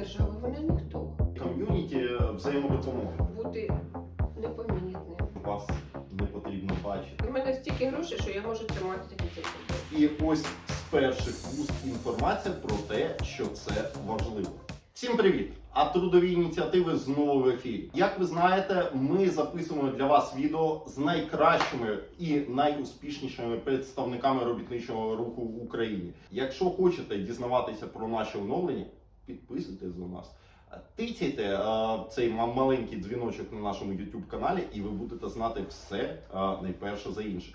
держави вона ніхто. ком'юніті взаємодопомоги. Бути непомітним. Вас не потрібно бачити. У мене стільки грошей, що я можу тримати дітей. І ось з перших вуст інформація про те, що це важливо. Всім привіт! А трудові ініціативи знову в ефірі. Як ви знаєте, ми записуємо для вас відео з найкращими і найуспішнішими представниками робітничого руху в Україні. Якщо хочете дізнаватися про наші оновлення, підписуйтесь на нас. Тицяйте е, цей маленький дзвіночок на нашому YouTube каналі, і ви будете знати все е, найперше за інших.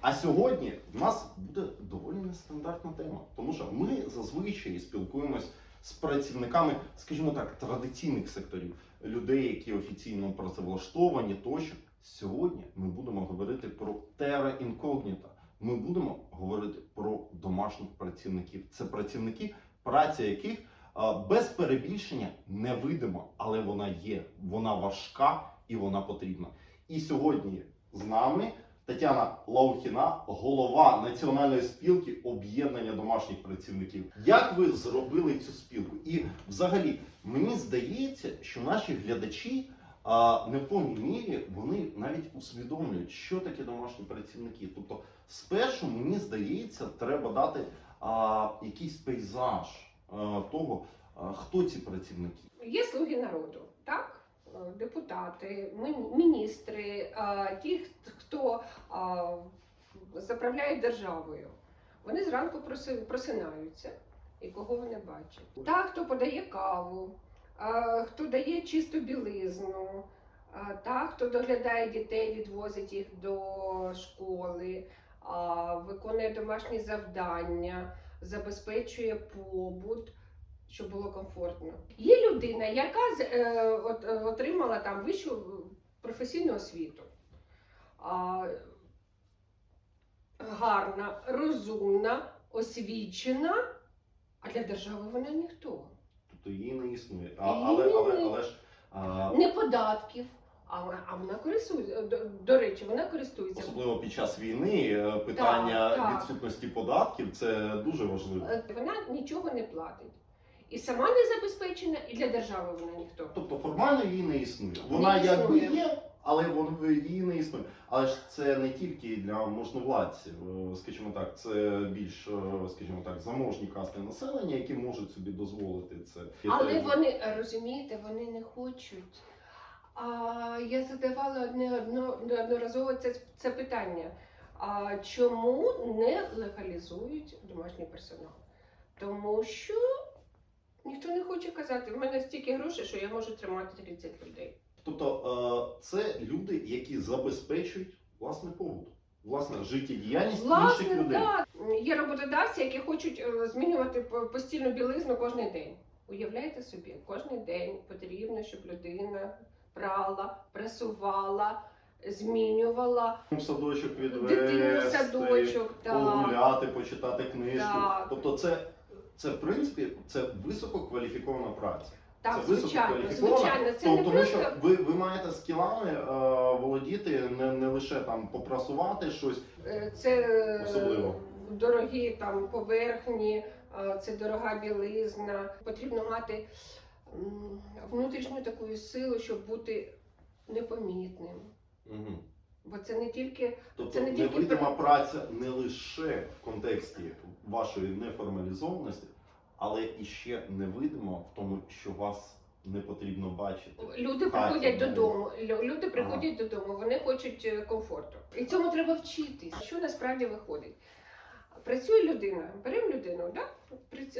А сьогодні в нас буде доволі нестандартна тема, тому що ми зазвичай спілкуємось з працівниками, скажімо так, традиційних секторів, людей, які офіційно працевлаштовані тощо. Сьогодні ми будемо говорити про терра інкогніта. Ми будемо говорити про домашніх працівників. Це працівники, праця яких а, без перебільшення невидима, але вона є, вона важка і вона потрібна. І сьогодні з нами Тетяна Лаухіна, голова Національної спілки об'єднання домашніх працівників. Як ви зробили цю спілку? І взагалі мені здається, що наші глядачі а, не в повній мірі вони навіть усвідомлюють, що таке домашні працівники. Тобто, спершу мені здається, треба дати а, якийсь пейзаж того, хто ці працівники. Є слуги народу, так? Е, Депутати, міністри, е, ті, хто е, заправляє державою. Вони зранку просинаються. І кого вони бачать? Та, хто подає каву, е, хто дає чисту білизну, е, та, хто доглядає дітей, відвозить їх до школи, виконує домашні завдання, забезпечує побут, щоб було комфортно. Є людина, яка е, от, е, отримала там вищу професійну освіту. А, гарна, розумна, освічена, а для держави вона ніхто. Тобто її не існує. А, але, але, не- але ж а, Не податків, а, а вона користується. До, до речі, вона користується. Особливо під час війни е, питання Так, так. відсутності податків це дуже важливо. Е, Вона нічого не платить. І сама не забезпечена, і для держави вона ніхто. Тобто формально її не існує. Вона Не якби є, але вон- її не існує. Але ж це не тільки для можновладців, е, скажімо так, це більш, е, скажімо так, заможні касти населення, які можуть собі дозволити це. Але вони е, розумієте, вони не хочуть. А я задавала неодноразово це, це питання. А чому не легалізують домашній персонал? Тому що ніхто не хоче казати, в мене стільки грошей, що я можу тримати 30 людей. Тобто це люди, які забезпечують власне побут, власне життєдіяльність Власне, інших людей. так. Є роботодавці, які хочуть е, змінювати по- постільну білизну кожен день. Уявляєте собі, кожен день потрібно, щоб людина прала, пресувала, змінювала садочок дитину в відвести, садочок. Так. погуляти, почитати книжку. Так. Тобто, це, це в принципі це висококваліфікована праця. Так, це звичайно, висококваліфікована, звичайно, це то- не тому просто що ви, ви маєте скілами е, володіти не, не лише там попрасувати щось. е, це е, Особливо. дорогі там поверхні, е, це дорога білизна. Потрібно мати внутрішню таку силу, щоб бути непомітним. Угу. Бо це не тільки Тобто Це не тільки невидима праця не лише в контексті вашої неформалізованості, але і ще невидима в тому, що вас не потрібно бачити. люди Так, приходять ну. додому. Люди приходять додому, вони хочуть е, комфорту. І цьому треба вчитись. Що насправді виходить? Працює людина, беремо людину, да?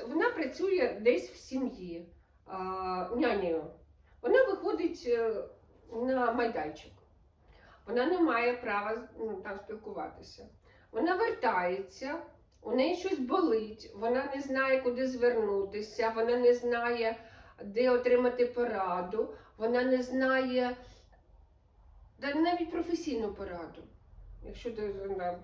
Вона працює десь в сім'ї нянею. Вона виходить е, на майданчик. Вона не має права ну, там спілкуватися. Вона вертається, у неї щось болить, вона не знає, куди звернутися, вона не знає, де отримати пораду, вона не знає навіть професійну пораду. Якщо е,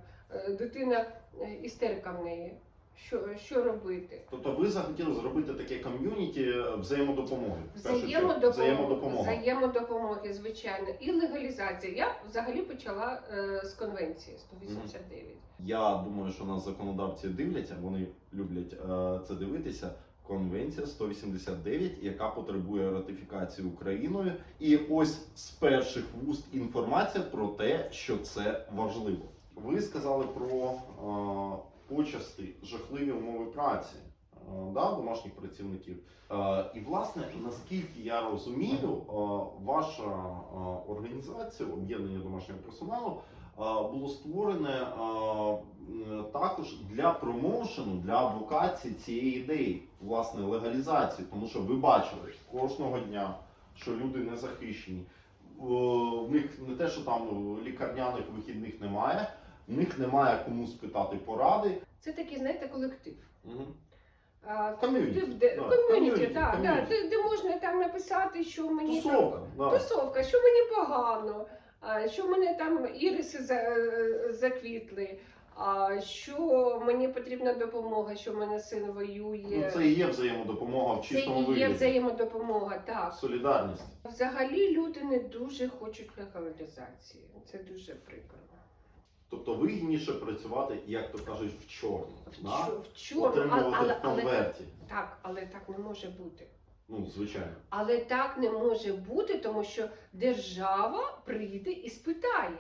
дитина е, істерика в неї, що, що робити? Тобто ви захотіли зробити таке ком'юніті взаємодопомоги. в першу чергу. Взаємодопомога, Взаємодопомога. взаємодопомоги, звичайно, і легалізація. Я взагалі почала е, з конвенції 189. Я думаю, що нас законодавці дивляться, вони люблять е, це дивитися, конвенція 189, яка потребує ратифікації Україною. І ось з перших вуст інформація про те, що це важливо. Ви сказали про е, почасти жахливі умови праці е, да, домашніх працівників. Е, і власне, наскільки я розумію, е, ваша організація об'єднання домашнього персоналу було створене також для промоушену, для адвокації цієї ідеї, власне, легалізації, тому що ви бачили кожного дня, що люди не захищені. В них не те, що там лікарняних вихідних немає, в них немає кому спитати поради. Це такий, знаєте, колектив. А, Ком'юніті, колектив, де да, ком'юніті, ком'юніті, да, да, ком'юніті. де, де можна там написати, що мені там Тусовка. Да. тусовка, що мені погано, а, що в мене там іриси за, заквітли, а, що мені потрібна допомога, що в мене син воює. Ну, це і є взаємодопомога в Це чистому і є вигляді. взаємодопомога, так. Солідарність. Взагалі люди не дуже хочуть легалізації. Це дуже прикро. Тобто вигідніше працювати, як то кажуть, в чорну. В, Да? в чорну, але, але, в але так, але так не може бути. Ну, звичайно. Але так не може бути, тому що держава прийде і спитає.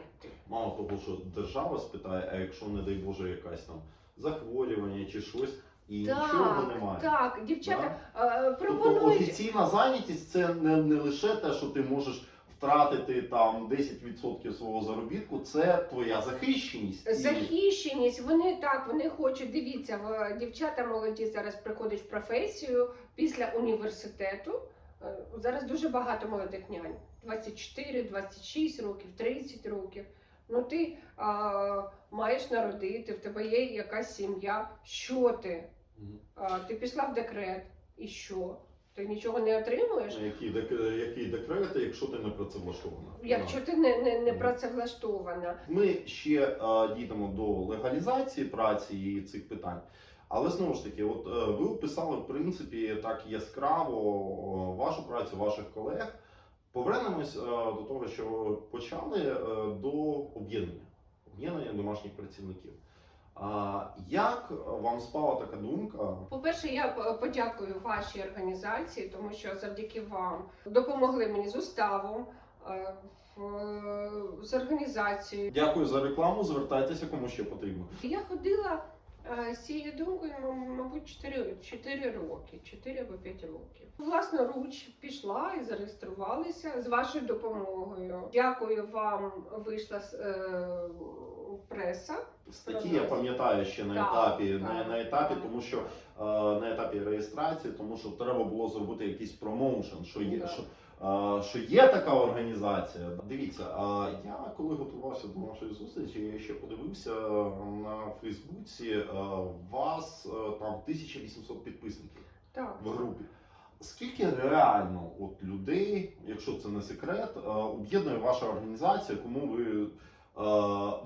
Мало того, що держава спитає, а якщо, не дай Боже, якась там захворювання чи щось, і нічого немає. так, дівчата Да? е, Тобто офіційна зайнятість це не, не лише те, що ти можеш втратити там 10% свого заробітку, це твоя захищеність. Захищеність, вони так, вони хочуть. Дивіться, в- дівчата молоді зараз приходять в професію після університету. Е, Зараз дуже багато молодих нянь. 24, 26 років, 30 років. Ну ти а, маєш народити, в тебе є якась сім'я. Що ти? А, ти пішла в декрет, і що? Ти нічого не отримуєш? Який, дек... який декрет, якщо ти не працевлаштована? Якщо ти не, не, не працевлаштована. Ми ще е, дійдемо до легалізації праці і цих питань. Але знову ж таки, от е, ви описали в принципі так яскраво е, вашу працю, ваших колег. Повернемось е, до того, що почали е, до об'єднання, об'єднання домашніх працівників. А як вам спала така думка? По-перше, я подякую вашій організації, тому що завдяки вам допомогли мені з уставом, е, з організацією. Дякую за рекламу. Звертайтеся, кому ще потрібно. Я ходила е, з цією думкою, мабуть, 4, 4 роки, 4 або 5 років. Власноруч пішла і зареєструвалася з вашою допомогою. Дякую вам. Вийшла з, е, преса. Статті я пам'ятаю ще на Так, етапі, так, на, на етапі, так. тому що е, на етапі реєстрації, тому що треба було зробити якийсь промоушен, що є, що, е, що є така організація. Дивіться, е, я коли готувався до нашої зустрічі, я ще подивився на Фейсбуці. е, вас е, там 1800 підписників Так. в групі. Скільки реально от людей, якщо це не секрет, е, об'єднує ваша організація, кому ви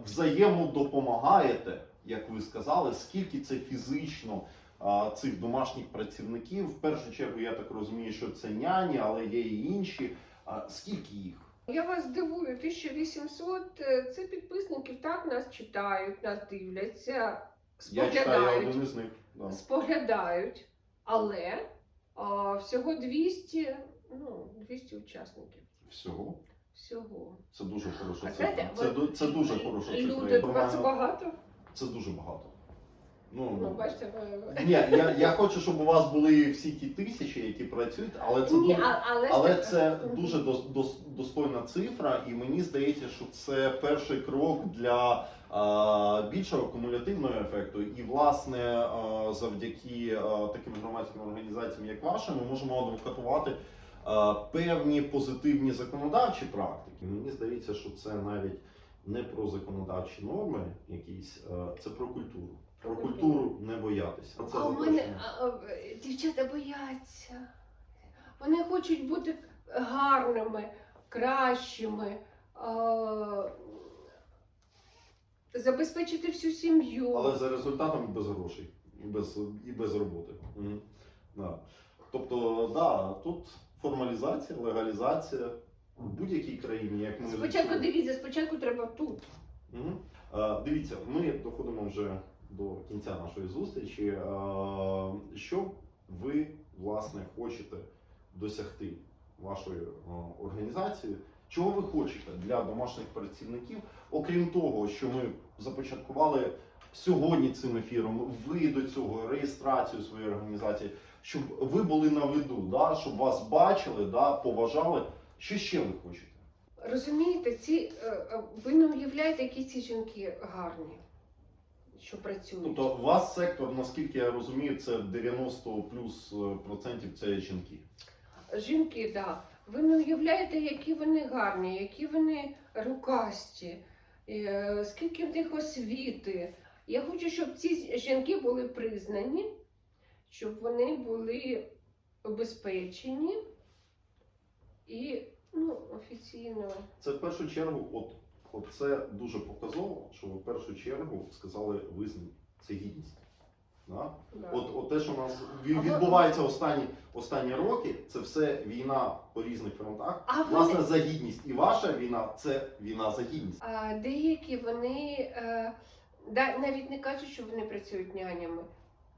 взаємодопомагаєте, як ви сказали, скільки це фізично е, цих домашніх працівників? В першу чергу, я так розумію, що це няні, але є і інші. Скільки їх? Я вас дивую, 1800 е, це підписників, так нас читають, нас дивляться, Я читаю споглядають. один із них. Да. споглядають, але а, всього 200, ну, 200 учасників. Всього. Всього. Це дуже хороша А цифра. знаєте, Це, ду- це дуже хороша цифра. люди, Я це нормально- багато. Це дуже багато. Ну, Ну, бачите, ви- Ні, я, я хочу, щоб у вас були всі ті тисячі, які працюють, але це Ні, дуже, а- але, але ж- це дуже дос, дос, достойна цифра, і мені здається, що це перший крок для а, більшого кумулятивного ефекту. І власне а, завдяки а, таким громадським організаціям, як ваша, ми можемо адвокатувати певні позитивні законодавчі практики. Мені здається, що це навіть не про законодавчі норми, якісь, це про культуру. Про культуру не боятися. Це а у мене дівчата бояться. Вони хочуть бути гарними, кращими, а, забезпечити всю сім'ю. Але за результатом без грошей і без, і без роботи. Мгм. Да. Тобто, да, тут формалізація, легалізація в будь-якій країні, як ми Спочатку відчули. дивіться, спочатку треба тут. Мгм. Е, Дивіться, ми доходимо вже до кінця нашої зустрічі. Е, Що ви власне хочете досягти вашої е, організації? Чого ви хочете для домашніх працівників, окрім того, що ми започаткували сьогодні цим ефіром, ви до цього реєстрацію своєї організації, щоб ви були на виду, да? щоб вас бачили, да? поважали. Що ще ви хочете? Розумієте, ці е, е, ви не уявляєте, які ці жінки гарні, що працюють. Тобто, у вас сектор, наскільки я розумію, це 90 плюс е, процентів це жінки. Жінки, да. Ви не уявляєте, які вони гарні, які вони рукасті, скільки в них освіти. Я хочу, щоб ці жінки були признані, щоб вони були обезпечені і ну, офіційно. Це в першу чергу, от, от це дуже показово, що ви в першу чергу сказали визнання. Це гідність. Да? Да. От, от те, що у нас відбувається останні, останні роки, це все війна по різних фронтах. А вони- за гідність. І ваша війна це війна за гідність. А деякі вони е, да, навіть не кажуть, що вони працюють нянями.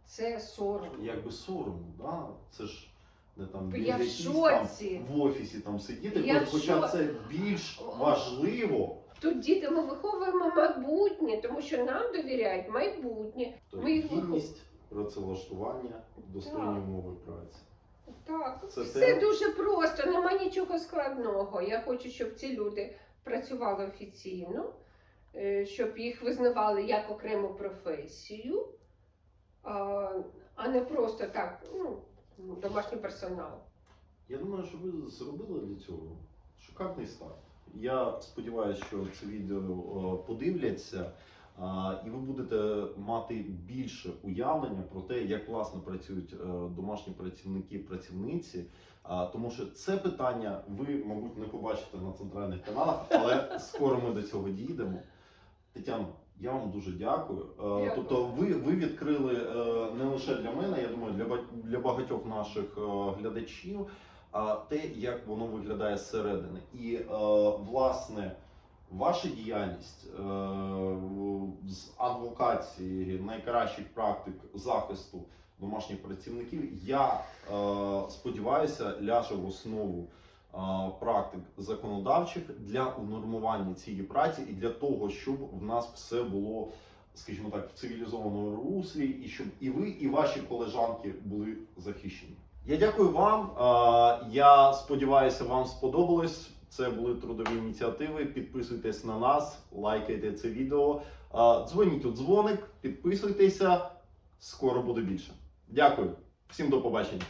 Це сором. Якби соромно, да? це ж не там Я в якісь шоці. там в офісі там сидіти, Я в хоча шо- це більш важливо. Тут діти ми виховуємо майбутнє, тому що нам довіряють майбутнє. То Ми їх гідність, працевлаштування, достойні умови праці. Так, Це все те- дуже просто, нема нічого складного. Я хочу, щоб ці люди працювали офіційно, щоб їх визнавали як окрему професію, а, не просто так, ну, домашній персонал. Я думаю, що ви зробили для цього шикарний старт. Я сподіваюся, що це відео е, подивляться, і ви будете мати більше уявлення про те, як власне працюють е, домашні працівники, працівниці. Тому що це питання ви, мабуть, не побачите на центральних каналах, але скоро ми до цього дійдемо. Тетяно, я вам дуже дякую. Е, Дякую. Тобто, ви, ви відкрили е, не лише для мене, я думаю, для для багатьох наших е, глядачів а те, як воно виглядає зсередини. І власне ваша діяльність з адвокації найкращих практик захисту домашніх працівників, я сподіваюся, ляже в основу практик законодавчих для унормування цієї праці і для того, щоб в нас все було. Скажімо так, в цивілізованому руслі, і щоб і ви, і ваші колежанки були захищені. Я дякую вам. Я сподіваюся, вам сподобалось. Це були трудові ініціативи. Підписуйтесь на нас, лайкайте це відео. Дзвоніть у дзвоник, підписуйтеся. Скоро буде більше. Дякую. Всім до побачення.